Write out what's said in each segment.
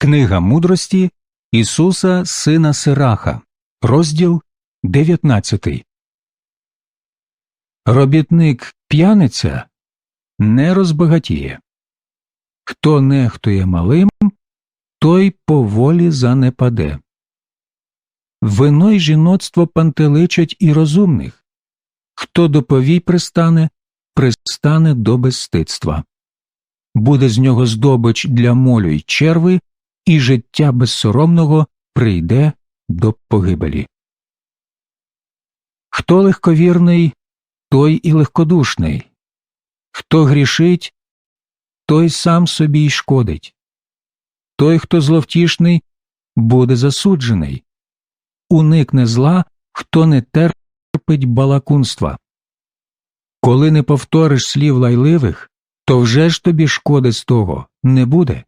Книга мудрості Ісуса Сина Сираха, розділ 19. Робітник п'яниця не розбагатіє. Хто нехтує малим, той поволі занепаде. Вино й жіноцтво пантеличать і розумних. Хто до повій пристане, пристане до безстидства. Буде з нього здобич для молю й черви, і життя безсоромного прийде до погибелі. Хто легковірний, той і легкодушний, хто грішить, той сам собі й шкодить. Той, хто зловтішний, буде засуджений, уникне зла, хто не терпить балакунства. Коли не повториш слів лайливих, то вже ж тобі шкоди з того не буде.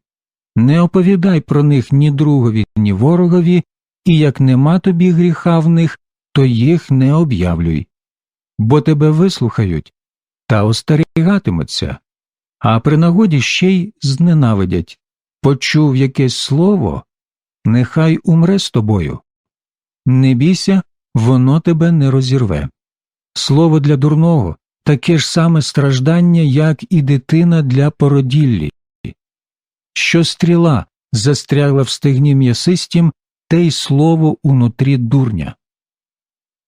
Не оповідай про них ні другові, ні ворогові, і як нема тобі гріха в них, то їх не об'явлюй. Бо тебе вислухають та остерігатимуться, а при нагоді ще й зненавидять. Почув якесь слово, нехай умре з тобою. Не бійся, воно тебе не розірве. Слово для дурного таке ж саме страждання, як і дитина для породіллі. Що стріла застрягла в стегні м'ясистім, те й слово унутрі дурня.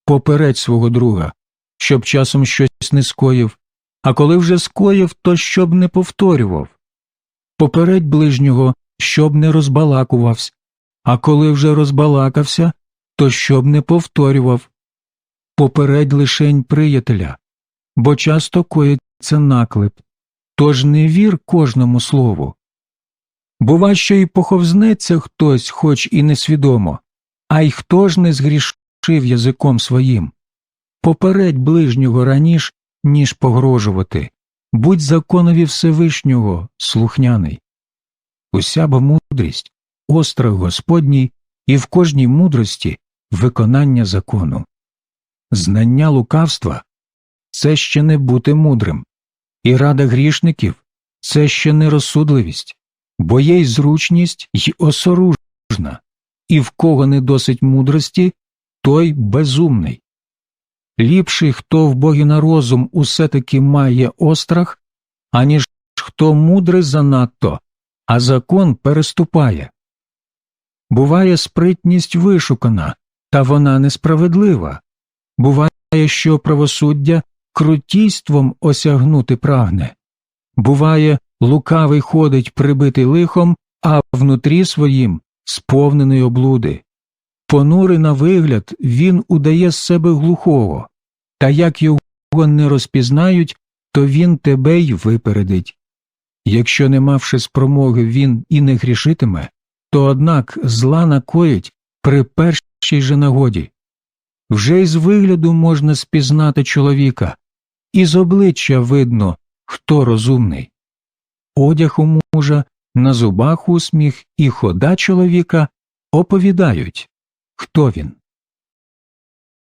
Попередь свого друга, щоб часом щось не скоїв, а коли вже скоїв, то щоб не повторював. Попередь ближнього, щоб не розбалакувався, а коли вже розбалакався, то щоб не повторював. Попередь лишень приятеля, бо часто коїться наклеп, тож не вір кожному слову. Бува, що і поховзнеться хтось, хоч і несвідомо, а й хто ж не згрішив язиком своїм. Попередь ближнього раніш, ніж погрожувати, будь законові Всевишнього, слухняний. Уся бо мудрість, острах Господній і в кожній мудрості виконання закону. Знання лукавства це ще не бути мудрим, і рада грішників це ще не розсудливість бо є й зручність й осоружна, і в кого не досить мудрості, той безумний. Ліпший, хто в богі на розум усе таки має острах, аніж хто мудрий занадто, а закон переступає. Буває спритність вишукана, та вона несправедлива. Буває, що правосуддя крутійством осягнути прагне. Буває, лукавий ходить прибитий лихом, а внутрі своїм сповнений облуди. Понурий на вигляд, він удає з себе глухого, та як його не розпізнають, то він тебе й випередить. Якщо, не мавши спромоги, він і не грішитиме, то однак зла накоїть при першій же нагоді. Вже із вигляду можна спізнати чоловіка, із обличчя видно, хто розумний одяг у мужа, на зубах усміх і хода чоловіка оповідають, хто він.